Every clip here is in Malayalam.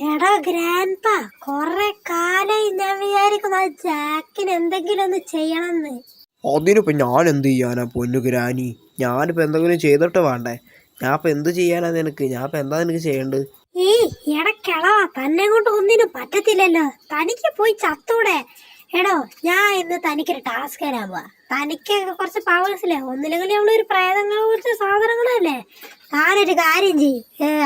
എടാ ഗ്രാൻഡ്പ കൊറേ കാലായി ഞാൻ വിചാരിക്കുന്നു ആ ജാക്കിന് എന്തെങ്കിലും ഒന്ന് ചെയ്യണമെന്ന് അതിനിപ്പോ ഞാൻ എന്ത് ചെയ്യാനാ പൊന്നു ഗ്രാനി? ഞാനിപ്പോ എന്തെങ്കിലും ചെയ്തിട്ട് വേണ്ടേ? ഞാൻ ഇപ്പം എന്ത് ചെയ്യാനാ നിനക്ക്? ഞാൻ ഇപ്പം എന്താ നിനക്ക് ചെയ്യേണ്ടത്? ഈ എടക്കിളവാ തന്നെ കൊണ്ട് ഒന്നിനും പറ്റത്തില്ലല്ലോ. തനിക്ക് പോയി ചത്തൂടെ? എടോ ഞാൻ ഇന്ന് തനിക്കൊരു ടാസ്ക് തരാൻ പോവാ. തനിക്ക് കുറച്ച് പവേഴ്സ് പവേഴ്സില്ലേ ഒന്നില്ലെങ്കിൽ നമ്മളൊരു പ്രേതങ്ങളെ കുറച്ച് സാധനങ്ങളല്ലേ? താനൊരു കാര്യം ചെയ്യ്.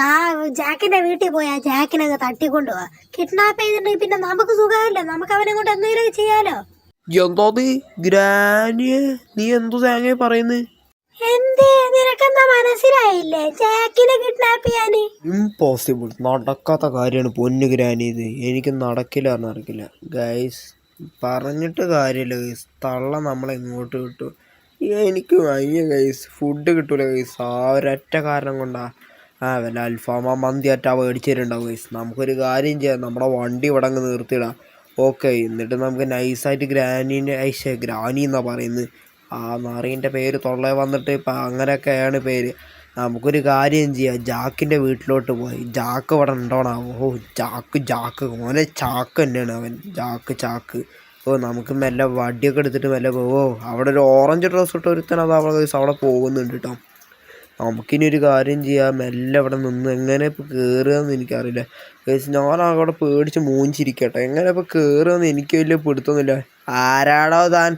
ആ ജാക്കിന്റെ വീട്ടിൽ പോയി ആ ജാക്കിനെ അങ്ങ് തട്ടിക്കൊണ്ടുപോവാ കിഡ്നാപ്പ് ചെയ്തിട്ടുണ്ടെങ്കിൽ പിന്നെ നമുക്ക് സുഖമില്ല. നമുക്ക് അവനെ കൊണ്ട് എന്തെങ്കിലും ചെയ്യാലോ? നീ? ഗ്രാനിയെ? നീ എന്തു തേങ്ങ പറയുന്നത് എന്തേ? നിനക്കെന്താ മനസ്സിലായില്ലേ? ജാക്കിനെ കിഡ്നാപ്പ് ചെയ്യാന്? ഇമ്പോസിബിൾ നടക്കാത്ത കാര്യമാണ് പൊന്നു ഗ്രാനി ഇത്. എനിക്ക് നടക്കില്ല എന്ന് ഗൈസ് പറഞ്ഞിട്ട് കാര്യമില്ല ഗൈസ് തള്ള നമ്മളെ ഇങ്ങോട്ട് കിട്ടും എനിക്ക് വയ്യ ഗൈസ് ഫുഡ് കിട്ടൂല ഗൈസ് ആ ഒരൊറ്റ കാരണം കൊണ്ടാ. ആ വല്ല അൽഫാമ മന്തി അറ്റാ മേടിച്ചിട്ടുണ്ടാവും ഗൈസ് നമുക്കൊരു കാര്യം ചെയ്യാം. നമ്മുടെ വണ്ടി ഇവിടെ അങ്ങ് നിർത്തിയിടാം. ഓക്കെ എന്നിട്ട് നമുക്ക് നൈസായിട്ട് ഗ്രാനീന്റെ ഐശ ഗ്രാനി എന്നാണ് പറയുന്നത്. ആ നാറീന്റെ പേര് തൊള്ളേ വന്നിട്ട് ഇപ്പം അങ്ങനെയൊക്കെയാണ് പേര്. നമുക്കൊരു കാര്യം ചെയ്യാം. ജാക്കിന്റെ വീട്ടിലോട്ട് പോയി. ജാക്ക് ഇവിടെ ഉണ്ടോണാവോ? ഓ ജാക്ക് ജാക്ക്. ഓനെ ചാക്ക് തന്നെയാണ് അവൻ. ജാക്ക് ചാക്ക്. ഓ നമുക്ക് മെല്ലെ വടിയൊക്കെ എടുത്തിട്ട് മെല്ലെ ഓ അവിടെ ഒരു ഓറഞ്ച് ഡ്രസ്സ് ഇട്ട് ഒരുത്തൻ അത് അവിടെ അവിടെ പോകുന്നുണ്ട് കേട്ടോ. നമുക്കിനി ഒരു കാര്യം ചെയ്യാം. മെല്ലെ അവിടെ നിന്ന് എങ്ങനെ ഇപ്പോൾ കയറുകയെന്ന് എനിക്കറിയില്ല. ഞാൻ അവിടെ പേടിച്ച് മൂഞ്ചിരിക്കട്ടെ. എങ്ങനെ ഇപ്പോൾ കയറുകയെന്ന് എനിക്ക് വലിയ പിടുത്തൊന്നുമില്ല. ആരാടോ താൻ?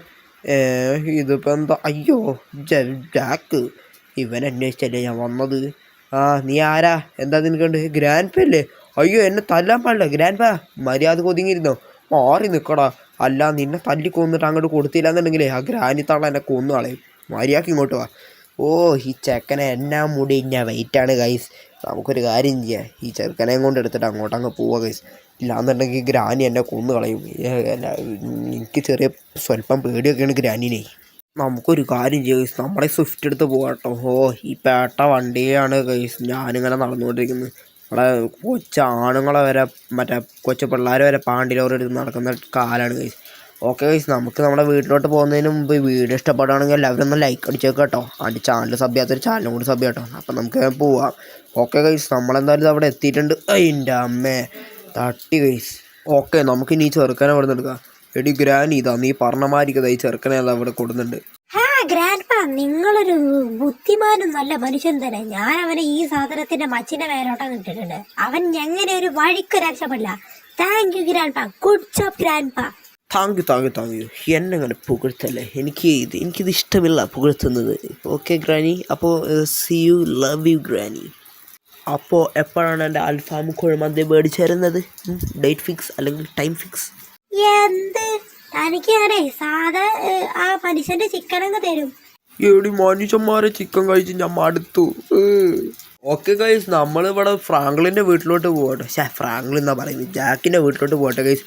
ഇതിപ്പോൾ എന്താ? അയ്യോ ജാക്ക്. ഇവൻ അന്വേഷിച്ചല്ലേ ഞാൻ വന്നത്? ആ നീ ആരാ? എന്താ നിനക്കുണ്ട്? ഗ്രാൻഡ് പേ അല്ലേ? അയ്യോ എന്നെ തല്ലാൻ പാടില്ല. ഗ്രാൻഡ് പാ മര്യാദ കൊതിങ്ങിരുന്നോ മാറി നിൽക്കടാ അല്ല നിന്നെ തല്ലി കൊന്നിട്ട് അങ്ങോട്ട് കൊടുത്തില്ല എന്നുണ്ടെങ്കിലേ ആ ഗ്രാനി തള്ള എന്നെ കൊന്നു കളയും. മര്യാദയ്ക്ക് ഇങ്ങോട്ട് വാ. ഓ ഈ ചെക്കനെ എന്നാ മുടിഞ്ഞ ആണ് ഗൈസ് നമുക്കൊരു കാര്യം ചെയ്യാം. ഈ ചെറുക്കനെ കൊണ്ട് എടുത്തിട്ട് അങ്ങോട്ട് അങ്ങ് പോവാ ഗൈസ് ഇല്ലാന്നുണ്ടെങ്കിൽ ഗ്രാനി എന്നെ കൊന്നു കളയും. എനിക്ക് ചെറിയ സ്വല്പം പേടിയൊക്കെയാണ് ഗ്രാനിനെ. നമുക്കൊരു കാര്യം ചെയ്യാം ഗൈസ് നമ്മുടെ സ്വിഫ്റ്റ് എടുത്ത് പോകാട്ടോ ഓ ഈ പേട്ട വണ്ടിയാണ് ഗൈസ് ഞാനിങ്ങനെ നടന്നുകൊണ്ടിരിക്കുന്നത്. നമ്മളെ കൊച്ച ആണുങ്ങളെ വരെ മറ്റേ കൊച്ചു പിള്ളേർ വരെ പാണ്ടി ലോറി എടുത്ത് നടക്കുന്ന കാലാണ് ഗൈസ് ഓക്കെ ഗൈസ് നമുക്ക് നമ്മുടെ വീട്ടിലോട്ട് പോകുന്നതിന് മുമ്പ് വീഡിയോ ഇഷ്ടപ്പെടുകയാണെങ്കിൽ എല്ലാവരും ഒന്ന് ലൈക്ക് അടിച്ചേക്ക് കേട്ടോ അതിന്റെ ചാനൽ സബ് ചെയ്യാത്തൊരു ചാനലും കൂടി സബ് കേട്ടോ അപ്പം നമുക്ക് പോവാം. ഓക്കെ ഗൈസ് നമ്മളെന്തായാലും അവിടെ എത്തിയിട്ടുണ്ട്. അതിന്റെ അമ്മേ. തട്ടി ഗൈസ് ഓക്കെ നമുക്ക് ഇനി ഈ ചെറുക്കനെ അവിടെ നിന്ന് എടുക്കാം. എടി ഗ്രാനി ഇതാ നീ പറഞ്ഞ മാതിരിക്കതാ ഈ അവിടെ അതാ ആ ഗ്രാൻഡ്പ നിങ്ങളൊരു ബുദ്ധിമാനും നല്ല മനുഷ്യൻ തന്നെ. ഞാൻ അവനെ ഈ സാധനത്തിന്റെ മച്ചിന്റെ മേലോട്ടം ഇട്ടിട്ടുണ്ട്. അവൻ എങ്ങനെ ഒരു വഴിക്ക് രക്ഷപ്പെടില്ല. Thank you grand good job grand thank you thank you thank you എന്നെ അങ്ങനെ പുകഴ്ത്തല്ലേ? എനിക്ക് ഇത് എനിക്കിത് ഇഷ്ടമില്ല പുകഴ്ത്തുന്നത്. Okay granny. അപ്പോൾ see you love you granny. അപ്പോൾ എപ്പോഴാണ് എന്റെ അൽഫാം കുഴമന്തി മേടിച്ചു തരുന്നത്? ഡേറ്റ് ഫിക്സ് അല്ലെങ്കിൽ ടൈം ഫിക്സ് എന്ത്? തനിക്കാണേ സാധാ ആ മനുഷ്യന്റെ ചിക്കൻ അങ്ങ് തരും. എടി മനുഷ്യന്മാരെ ചിക്കൻ കഴിച്ച് ഞാൻ മടുത്തു. ഓക്കെ ഗൈസ് നമ്മളിവിടെ ഫ്രാങ്ക്ലിന്റെ വീട്ടിലോട്ട് പോകട്ടെ ഷേ ഫ്രാങ്ക്ലിൻ എന്നാ പറയുന്നത്. ജാക്കിന്റെ വീട്ടിലോട്ട് പോകട്ടെ ഗൈസ്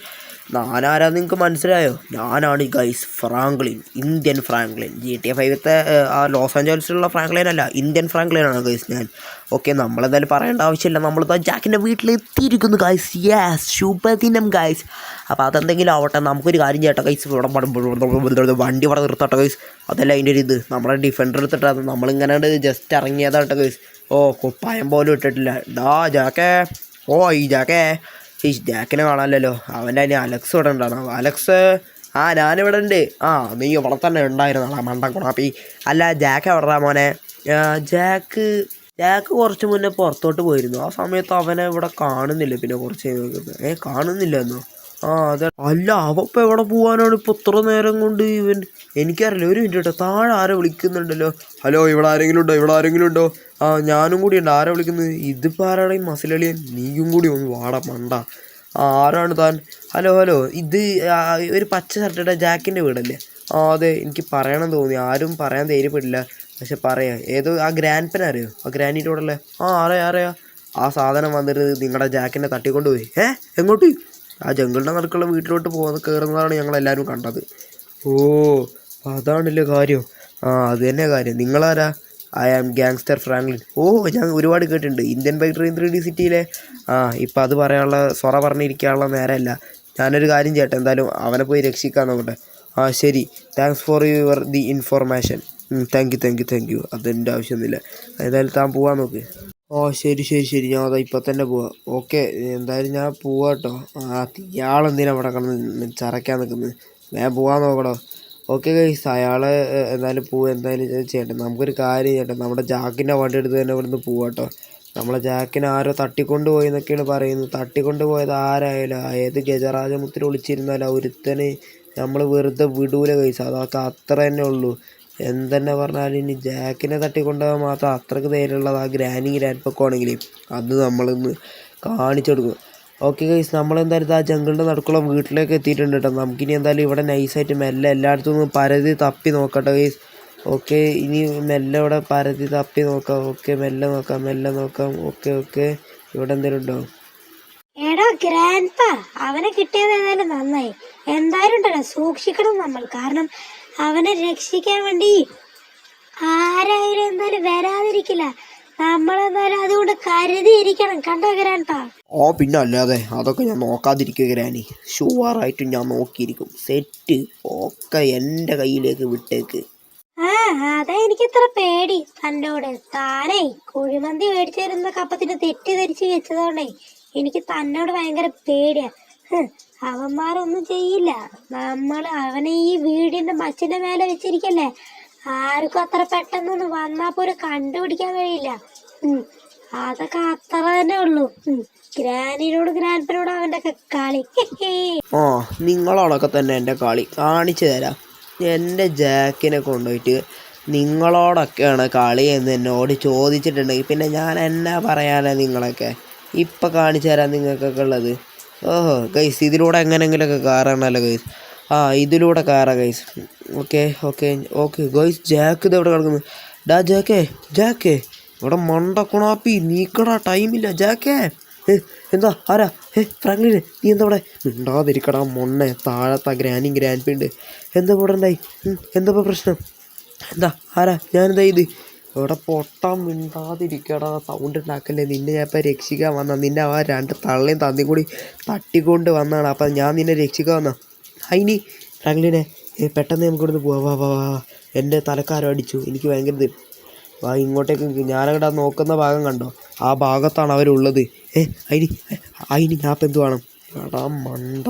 ഞാനാരാ നിങ്ങൾക്ക് മനസ്സിലായോ? ഞാനാണ് guys Franklin Indian Franklin. G T A ഫൈവത്തെ ആ ലോസ് ആഞ്ചലസിലുള്ള ഫ്രാങ്ക്ലിൻ അല്ല ഇന്ത്യൻ ഫ്രാങ്ക്ലിൻ ആണ് ഗൈസ് ഞാൻ. ഓക്കെ നമ്മളെന്തായാലും പറയേണ്ട ആവശ്യമില്ല. നമ്മളിതാ ജാക്കിന്റെ വീട്ടിൽ എത്തിയിരിക്കുന്നു ഗൈസ് യെസ് ശുഭദിനം ഗൈസ് അപ്പോൾ അതെന്തെങ്കിലും ആവട്ടെ നമുക്കൊരു കാര്യം ചെയ്യട്ടെ ഗൈസ് ഇവിടെ പടുമ്പോൾ വണ്ടി ഇവിടെ നിർത്തട്ടെ ഗൈസ് അതല്ല അതിന്റെ ഒരു ഇത്. നമ്മുടെ ഡിഫൻഡർ എടുത്തിട്ടാണ് നമ്മളിങ്ങനെ ജസ്റ്റ് ഇറങ്ങിയതാട്ടെ ഗൈസ് ഓ കുപ്പായം പോലും ഇട്ടിട്ടില്ല. ഡാ ജാക്കേ. ഓ ഈ ജാക്കേ. ഈ ജാക്കിനെ കാണാമല്ലോ അവന്റെ അതിന് അലക്സ് ഇവിടെ ഉണ്ടാണോ അലക്സ് ആ ഞാനിവിടെ ഉണ്ട്. ആ നീ ഇവിടെ തന്നെ ഉണ്ടായിരുന്നാ മണ്ടൻ കുണാപ്പി. അല്ല ജാക്ക് എവിടാ മോനെ? ജാക്ക് ജാക്ക് കുറച്ച് മുന്നേ പുറത്തോട്ട് പോയിരുന്നു. ആ സമയത്ത് അവനെ ഇവിടെ കാണുന്നില്ല. പിന്നെ കുറച്ച്. ഏ കാണുന്നില്ല എന്നോ? ആ അതെ. അല്ല അവ എവിടെ പോവാനാണ് ഇപ്പൊ ഇത്ര നേരം കൊണ്ട് ഇവൻ? എനിക്കറിയില്ല ഒരു മിനിറ്റ് കേട്ടോ. താഴെ ആരോ വിളിക്കുന്നുണ്ടല്ലോ? ഹലോ ഇവിടെ ആരെങ്കിലും ഉണ്ടോ? ഇവിടെ ആരെങ്കിലും ഉണ്ടോ? ആ ഞാനും കൂടി ഉണ്ട്. ആരാ വിളിക്കുന്നത്? ഇതിപ്പോൾ ആരാണ് ഈ മസിലളിയൻ നീയും കൂടി ഒന്ന് വാടാ മണ്ട. ആ ആരാണ് താൻ? ഹലോ ഹലോ ഇത് ഒരു പച്ച ഷർട്ടിട്ട ജാക്കിന്റെ വീടല്ലേ? ആ അതെ എനിക്ക് പറയണം തോന്നി. ആരും പറയാൻ ധൈര്യപ്പെടില്ല. പക്ഷെ പറയാം. ഏതോ ആ ഗ്രാൻഡ് പെൻ അറിയോ? ആ ഗ്രാൻഡിന്റെ കൂടെ ആ അറിയാം അറിയാം. ആ സാധനം വന്നിട്ട് നിങ്ങളുടെ ജാക്കിനെ തട്ടിക്കൊണ്ടുപോയി. ഏ? എങ്ങോട്ട്? ആ ജംഗിളിന്റെ നടുക്കുള്ള വീട്ടിലോട്ട് പോകുന്ന കയറുന്നതാണ് ഞങ്ങൾ എല്ലാവരും കണ്ടത്. ഓ അതാണല്ലേ കാര്യം. ആ അത് തന്നെ കാര്യം. നിങ്ങളാരാ? ഐ ആം ഗാങ്സ്റ്റർ ഫ്രാങ്ക്ലിൻ ഓ ഞാൻ ഒരുപാട് കേട്ടിട്ടുണ്ട്. Indian bike train three D സിറ്റിയിലെ ആ ഇപ്പം അത് പറയാനുള്ള സൊറ പറഞ്ഞിരിക്കാനുള്ള നേരമല്ല ഞാനൊരു കാര്യം ചെയ്യട്ടെ എന്തായാലും അവനെ പോയി രക്ഷിക്കാൻ നോക്കട്ടെ. ആ ശരി. Thanks for your the information thank you thank you thank you അതിന്റെ ആവശ്യമൊന്നുമില്ല. എന്തായാലും താൻ പോകാൻ നോക്ക്. ഓ ശരി ശരി ശരി. ഞാൻ അതാ ഇപ്പം തന്നെ പോവാം. ഓക്കെ എന്തായാലും ഞാൻ പോവാം കേട്ടോ ആ ഇയാളെന്തിനാണ് അവിടെ കിടന്ന് ചറയ്ക്കാൻ നിൽക്കുന്നത് ഞാൻ പോവാൻ നോക്കടോ. ഓക്കെ ഗൈസ് അയാൾ എന്തായാലും പോവും. എന്തായാലും ചെയ്യട്ടെ. നമുക്കൊരു കാര്യം ചെയ്യട്ടെ. നമ്മുടെ ജാക്കിന്റെ വണ്ടി എടുത്ത് തന്നെ ഇവിടുന്ന് പോവാം കേട്ടോ നമ്മളെ ജാക്കിനെ ആരോ തട്ടിക്കൊണ്ട് പോയി എന്നൊക്കെയാണ് പറയുന്നത്. തട്ടിക്കൊണ്ട് പോയത് ആരായാലും ഏത് ഗജരാജമുത്തിൽ ഒളിച്ചിരുന്നാലും ഒരുത്തനെ നമ്മൾ വെറുതെ വിടൂല ഗൈസ് അതൊക്കെ അത്ര തന്നെ ഉള്ളൂ. എന്തെന്നെ പറഞ്ഞാലും ഇനി ജാക്കിനെ തട്ടിക്കൊണ്ടുപോകാൻ മാത്രം അത്രയ്ക്ക് ധൈര്യമുള്ളത് ആ ഗ്രാനി ഗ്രാൻഡ് അത് നമ്മളിന്ന് കാണിച്ചു കൊടുക്കും ഓക്കെ ഗൈസ് നമ്മളെന്തായാലും ആ ജംഗിളിന്റെ നടുക്കുള്ള വീട്ടിലേക്ക് എത്തിയിട്ടുണ്ട് കേട്ടോ. നമുക്കിനി എന്തായാലും ഇവിടെ നൈസായിട്ട് മെല്ലെ എല്ലായിടത്തും ഒന്ന് പരതി തപ്പി നോക്കട്ടെ ഗൈസ് ഓക്കെ ഇനി മെല്ലെ ഇവിടെ പരതി തപ്പി നോക്കാം. ഓക്കെ മെല്ലെ നോക്കാം മെല്ലെ നോക്കാം. ഓക്കെ ഓക്കെ ഇവിടെ എന്തെങ്കിലും ഉണ്ടോ? അവനെ കിട്ടിയത് ഏതായാലും നന്നായി. എന്തായാലും സൂക്ഷിക്കണം നമ്മൾ. കാരണം അവനെ രക്ഷിക്കാൻ വേണ്ടി ആരായാലും എന്തായാലും വരാതിരിക്കില്ല. നമ്മളെന്തായാലും അതുകൊണ്ട് കരുതിയിരിക്കണം. കണ്ടോ ഗ്രാൻഡാ? ഓ പിന്നെ അല്ലാതെ അതൊക്കെ ഞാൻ നോക്കാതിരിക്കുക ഗ്രാനി. ഷുവറായിട്ടും ഞാൻ നോക്കിയിരിക്കും. സെറ്റ് ഒക്കെ എന്റെ കയ്യിലേക്ക് വിട്ടേക്ക്. ആ അതാ എനിക്ക് ഇത്ര പേടി തന്നോട് താനേ കുഴിമന്തി മേടിച്ചു തരുന്ന കപ്പത്തിന് തെറ്റിദ്ധരിച്ച് വെച്ചതോണ്ടേ എനിക്ക് തന്നോട് ഭയങ്കര പേടിയാ. ഹ്, അവന്മാരൊന്നും ചെയ്യില്ല. നമ്മൾ അവനെ ഈ വീടിന്റെ മച്ചിന്റെ മേലെ വെച്ചിരിക്കല്ലേ? ആർക്കും അത്ര പെട്ടെന്നൊന്നും വന്നാ പോലും കണ്ടുപിടിക്കാൻ കഴിയില്ല. അതൊക്കെ അത്ര തന്നെ ഉള്ളു. ഗ്രാനിനോട് ഗ്രാൻഡ്പനോട് അവന്റെ കളി. ഓ നിങ്ങളോടൊക്കെ തന്നെ എന്റെ കളി കാണിച്ചു തരാം. എന്റെ ജാക്കിനെ കൊണ്ടുപോയിട്ട് നിങ്ങളോടൊക്കെയാണ് കളി എന്ന് എന്നോട് ചോദിച്ചിട്ടുണ്ടെങ്കിൽ പിന്നെ ഞാൻ എന്നാ പറയാനാ നിങ്ങളൊക്കെ? ഇപ്പം കാണിച്ചു തരാം നിങ്ങൾക്കൊക്കെ ഉള്ളത്. ഓഹോ ഗൈസ് ഇതിലൂടെ എങ്ങനെയെങ്കിലുമൊക്കെ കയറണമല്ലോ ഗൈസ് ആ ഇതിലൂടെ കയറാം guys okay okay okay guys Jack ഇത് എവിടെ കിടക്കുന്നു? ഡാ ജാക്കേ ജാക്കേ ഇവിടെ മണ്ടക്കുണാപ്പി നീക്കടാ ടൈമില്ല ജാക്കേ എന്താ ആരാ? ഏ ഫ്രാങ്ക്ലിന് നീ എന്താ ഇവിടെ? മിണ്ടാതിരിക്കടാ മൊണ്ണെ താഴത്തെ ഗ്രാൻഡും ഗ്രാൻഡ് ഉണ്ട് എന്താ ഇവിടെ ഉണ്ടായി? എന്താ പ്രശ്നം? എന്താ ആരാ? ഞാനെന്താ ഇത്? ഇവിടെ പൊട്ടാൻ മിണ്ടാതിരിക്കടാ. സൗണ്ട് ഉണ്ടാക്കല്ലേ? നിന്നെ ഞാൻ ഇപ്പം രക്ഷിക്കാൻ വന്ന. നിന്നെ ആ രണ്ട് തള്ളയും തന്നിയും കൂടി തട്ടിക്കൊണ്ട് വന്നാണ്. അപ്പം ഞാൻ നിന്നെ രക്ഷിക്കാൻ വന്ന. ഹൈനി ഫ്രാങ്ക്ലിനെ പെട്ടെന്ന് നമുക്ക് ഇവിടുന്ന് പോവാ. വാ വാ. എന്റെ തലക്കാരോ അടിച്ചു. എനിക്ക് ഭയങ്കര വാ ഇങ്ങോട്ടേക്ക് ഞാനങ്ങടാ നോക്കുന്ന ഭാഗം കണ്ടോ? ആ ഭാഗത്താണ് അവരുള്ളത്. ഏ അയിനി അയിനി ഞാൻ ഇപ്പം എന്ത് വേണം എടാ മണ്ട.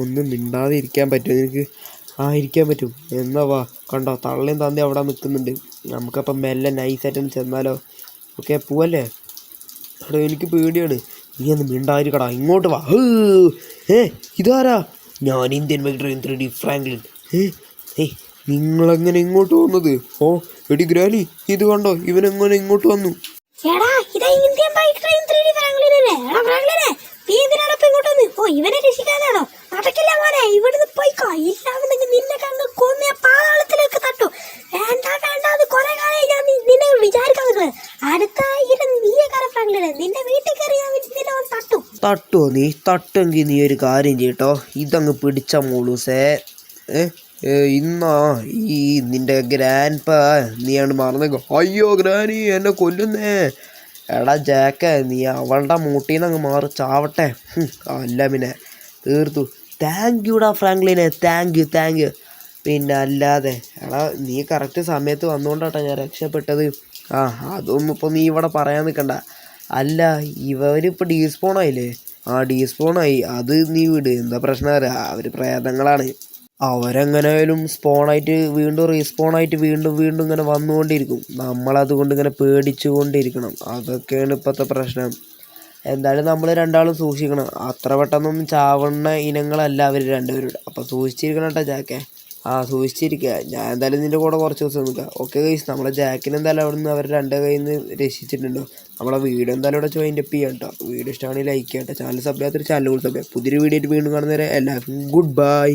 ഒന്നും മിണ്ടാതെ ഇരിക്കാൻ പറ്റും നിനക്ക്? ആ ഇരിക്കാൻ പറ്റും. എന്നാ വാ. കണ്ടോ? തള്ളയും തന്തി അവിടെ നിൽക്കുന്നുണ്ട്. നമുക്കപ്പം മെല്ലെ നൈസായിട്ടൊന്ന് ചെന്നാലോ? ഓക്കെ പോവല്ലേ? എടാ എനിക്ക് പേടിയാണ്. നീ ഒന്ന് മിണ്ടായിരിക്കടാ ഇങ്ങോട്ട് വാ. ഏ ഇതാരാ? ഞാൻ ഇന്ത്യൻ മെഗ്രീൻ ത്രീ ഡി ഫ്രാങ്ക്ലിൻ. ഏ ഏയ് നിങ്ങളെങ്ങനെ ഇങ്ങോട്ട് വന്നത്? ഓ എടി ഗ്രാലി ഇത് കണ്ടോ? ഇവനെങ്ങനെ ഇങ്ങോട്ട് വന്നു? ഇതാ ഇന്ത്യൻ ട്രെയിൻ നീ ഇങ്ങോട്ട് ഓ ഇവനെ ഇവിടുന്ന് പോയിക്കോ ഇല്ലാന്നുണ്ടെങ്കിൽ നിന്നെ കണ്ട് കൊന്നിയ പാതാളത്തിലേക്ക് തട്ടു. വേണ്ട വേണ്ട അത് കുറെ കാലം ഞാൻ നി- നിന്നെ വിചാരിക്കാൻ നിൽക്കുന്നത് അടുത്ത ആയിരം നീയെ കാലം ഫ്രാങ്ക്ലിനെ നിന്റെ വീട്ടിൽ കയറി ഞാൻ നിന്നെ അവൻ തട്ടു. നീ? തട്ടെങ്കിൽ നീ ഒരു കാര്യം ചെയ്യട്ടോ. ഇതങ്ങ് പിടിച്ച മോളൂസേ ഏ ഇന്നാ ഈ നിന്റെ ഗ്രാൻഡ് പാ നീയാണ് മറന്നേക്കോ. അയ്യോ ഗ്രാനി എന്നെ കൊല്ലുന്നേ. എടാ ജാക്ക നീ അവളുടെ മൂട്ടീന്ന് അങ്ങ് മാറി ചാവട്ടെ. ഹും, അല്ല പിന്നെ തീർത്തു. താങ്ക് യുടാ ഫ്രാങ്ക്ലിനെ. താങ്ക് യു താങ്ക് യു പിന്നെ അല്ലാതെ എടാ നീ കറക്റ്റ് സമയത്ത് വന്നുകൊണ്ടാട്ടാ ഞാൻ രക്ഷപ്പെട്ടത്. ആ അതൊന്നും ഇപ്പോൾ നീ ഇവിടെ പറയാൻ നിൽക്കണ്ട അല്ല ഇവരിപ്പോൾ ഡീസ്പോണായില്ലേ ആ ഡീസ്പോണായി അത് നീ വിട്. എന്താ പ്രശ്നം? അറിയാം അവർ പ്രേതങ്ങളാണ്. അവരെങ്ങനെയായാലും സ്പോണായിട്ട് വീണ്ടും റീസ്പോണായിട്ട് വീണ്ടും വീണ്ടും ഇങ്ങനെ വന്നുകൊണ്ടിരിക്കും. നമ്മളതുകൊണ്ട് ഇങ്ങനെ പേടിച്ചുകൊണ്ടിരിക്കണം. അതൊക്കെയാണ് ഇപ്പോഴത്തെ പ്രശ്നം. എന്തായാലും നമ്മൾ രണ്ടാളും സൂക്ഷിക്കണം. അത്ര പെട്ടെന്നൊന്നും ചാവണ ഇനങ്ങളല്ല അവർ രണ്ടുപേരും. അപ്പോൾ സൂക്ഷിച്ചിരിക്കണം കേട്ടോ ജാക്കെ. ആ സൂക്ഷിച്ചിരിക്കുക ഞാൻ എന്തായാലും നിന്റെ കൂടെ കുറച്ച് ദിവസം നിൽക്കാം. ഓക്കെ ഗൈസ് നമ്മളെ ജാക്കിന് എന്തായാലും അവിടെ നിന്ന് അവർ രണ്ട് കയ്യിൽ നിന്ന് രക്ഷിച്ചിട്ടുണ്ടോ? നമ്മളെ വീഡിയോ എന്തായാലും ഇവിടെ ജോയിൻ അപ്പ് ചെയ്യാം കേട്ടോ വീഡിയോ ഇഷ്ടമാണെങ്കിൽ ലൈക്ക് ചെയ്യാം കേട്ടോ ചാനൽ സബ്സ്ക്രൈബ് ചാനൽ കൂടി സബ്സ്ക്രൈബ് പുതിയൊരു വീഡിയോ ആയിട്ട് വീണ്ടും കാണുന്നവരെ എല്ലാവർക്കും ഗുഡ് ബൈ